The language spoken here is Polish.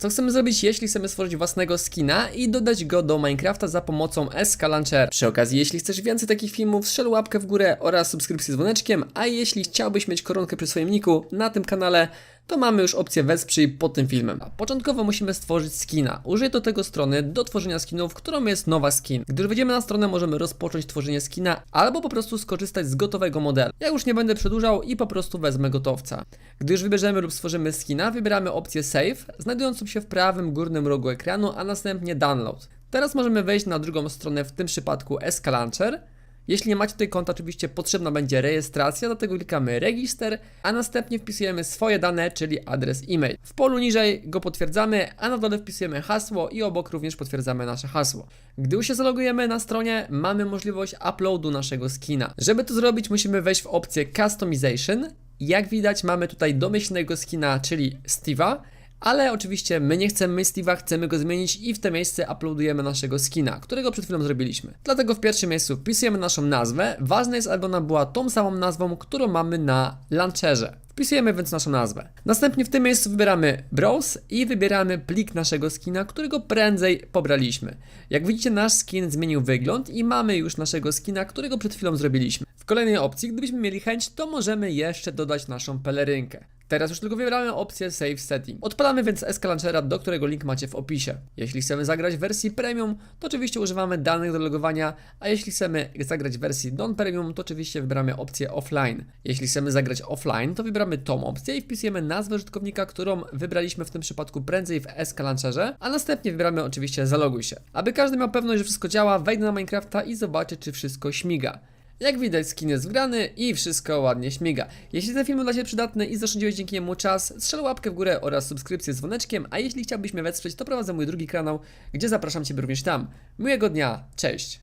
Co chcemy zrobić, jeśli chcemy stworzyć własnego skina i dodać go do Minecrafta za pomocą SK Launcher. Przy okazji, jeśli chcesz więcej takich filmów, strzel łapkę w górę oraz subskrypcję z dzwoneczkiem, a jeśli chciałbyś mieć koronkę przy swoim niku na tym kanale, to mamy już opcję wesprzyj pod tym filmem. Początkowo musimy stworzyć skina. Użyję do tego strony do tworzenia skinów, którą jest nowa skin. Gdy już wejdziemy na stronę, możemy rozpocząć tworzenie skina albo po prostu skorzystać z gotowego modelu. Ja już nie będę przedłużał i po prostu wezmę gotowca. Gdy już wybierzemy lub stworzymy skina, wybieramy opcję Save, znajdującą się w prawym górnym rogu ekranu, a następnie Download. Teraz możemy wejść na drugą stronę, w tym przypadku SK Launcher. Jeśli nie macie tutaj konta, oczywiście potrzebna będzie rejestracja, dlatego klikamy Register, a następnie wpisujemy swoje dane, czyli adres e-mail. W polu niżej go potwierdzamy, a na dole wpisujemy hasło i obok również potwierdzamy nasze hasło. Gdy już się zalogujemy na stronie, mamy możliwość uploadu naszego skina. Żeby to zrobić, musimy wejść w opcję Customization. Jak widać, mamy tutaj domyślnego skina, czyli Steve'a. Ale oczywiście my nie chcemy Steve'a, chcemy go zmienić i w to miejsce uploadujemy naszego skina, którego przed chwilą zrobiliśmy. Dlatego w pierwszym miejscu wpisujemy naszą nazwę. Ważne jest, aby ona była tą samą nazwą, którą mamy na launcherze. Wpisujemy więc naszą nazwę. Następnie w tym miejscu wybieramy Browse i wybieramy plik naszego skina, którego prędzej pobraliśmy. Jak widzicie, nasz skin zmienił wygląd i mamy już naszego skina, którego przed chwilą zrobiliśmy. W kolejnej opcji, gdybyśmy mieli chęć, to możemy jeszcze dodać naszą pelerynkę. Teraz już tylko wybieramy opcję Save Setting. Odpalamy więc SK Launchera, do którego link macie w opisie. Jeśli chcemy zagrać w wersji Premium, to oczywiście używamy danych do logowania, a jeśli chcemy zagrać w wersji Non-Premium, to oczywiście wybieramy opcję Offline. Jeśli chcemy zagrać offline, to wybieramy tą opcję i wpisujemy nazwę użytkownika, którą wybraliśmy w tym przypadku prędzej w SK Launcherze, a następnie wybieramy oczywiście Zaloguj się. Aby każdy miał pewność, że wszystko działa, wejdę na Minecrafta i zobaczę, czy wszystko śmiga. Jak widać, skin jest wgrany i wszystko ładnie śmiga. Jeśli ten film był dla Ciebie przydatny i zaszczędziłeś dzięki niemu czas, strzel łapkę w górę oraz subskrypcję z dzwoneczkiem, a jeśli chciałbyś mnie wesprzeć, to prowadzę mój drugi kanał, gdzie zapraszam Ciebie również tam. Miłego dnia, cześć!